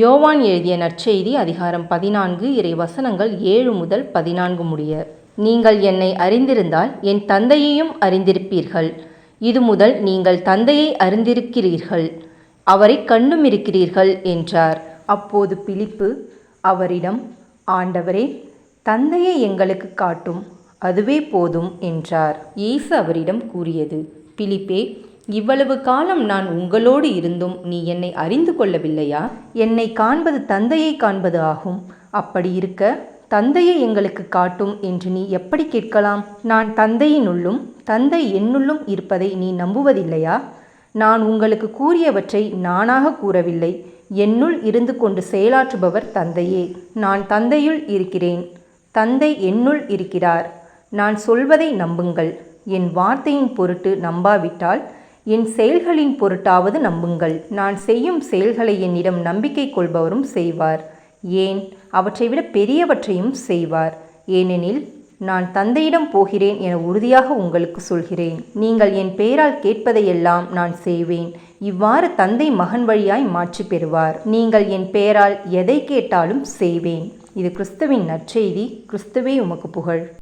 யோவான் எழுதிய நற்செய்தி அதிகாரம் பதினான்கு இறை வசனங்கள் ஏழு முதல் பதினான்கு முடிய. நீங்கள் என்னை அறிந்திருந்தால் என் தந்தையையும் அறிந்திருப்பீர்கள். இது முதல் நீங்கள் தந்தையை அறிந்திருக்கிறீர்கள். அவரை கண்டும் இருக்கிறீர்கள் என்றார். அப்போது பிலிப்பு அவரிடம் ஆண்டவரே தந்தையை எங்களுக்கு காட்டும். அதுவே போதும் என்றார். இயேசு அவரிடம் கூறியது பிலிப்பே இவ்வளவு காலம் நான் உங்களோடு இருந்தும் நீ என்னை அறிந்து கொள்ளவில்லையா? என்னை காண்பது தந்தையை காண்பது ஆகும். அப்படி இருக்க தந்தையை எங்களுக்கு காட்டும் என்று நீ எப்படி கேட்கலாம்? நான் தந்தையினுள்ளும் தந்தை என்னுள்ளும் இருப்பதை நீ நம்புவதில்லையா? நான் உங்களுக்கு கூறியவற்றை நானாக கூறவில்லை. என்னுள் இருந்து கொண்டு செயலாற்றுபவர் தந்தையே. நான் தந்தையுள் இருக்கிறேன். தந்தை என்னுள் இருக்கிறார். நான் சொல்வதை நம்புங்கள். என் வார்த்தையின் பொருட்டு நம்பாவிட்டால் என் செயல்களின் பொருட்டாவது நம்புங்கள். நான் செய்யும் செயல்களை என்னிடம் நம்பிக்கை கொள்பவரும் செய்வார். ஏன்? அவற்றை விட பெரியவற்றையும் செய்வார். ஏனெனில் நான் தந்தையிடம் போகிறேன் என உறுதியாக உங்களுக்கு சொல்கிறேன். நீங்கள் என் பெயரால் கேட்பதையெல்லாம் நான் செய்வேன். இவ்வாறு தந்தை மகன் வழியாய் மாற்றி பெறுவார். நீங்கள் என் பெயரால் எதை கேட்டாலும் செய்வேன். இது கிறிஸ்துவின் நற்செய்தி. கிறிஸ்துவே உமக்கு புகழ்.